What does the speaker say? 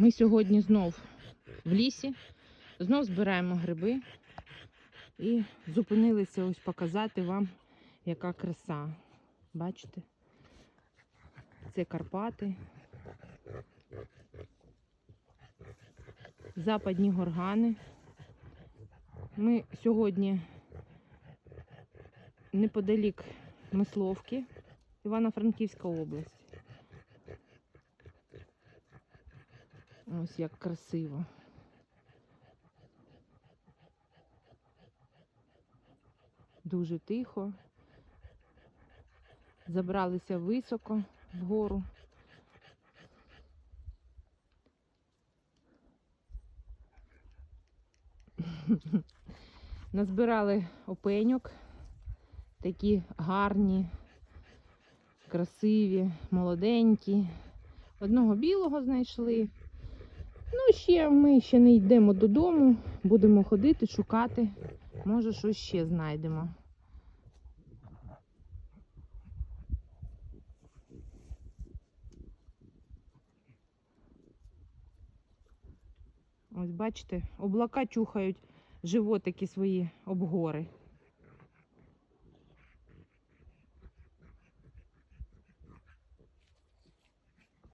Ми сьогодні знов в лісі, знов збираємо гриби і зупинилися ось показати вам, яка краса. Бачите? Це Карпати. Западні горгани. Ми сьогодні неподалік Мисловки, Івано-Франківська область. Ось як красиво. Дуже тихо. Забралися високо вгору. Назбирали опеньок, такі гарні, красиві, молоденькі. Одного білого знайшли. Ну, ще ми ще не йдемо додому, будемо ходити, шукати. Може, щось ще знайдемо. Ось бачите, облака чухають животики свої об гори.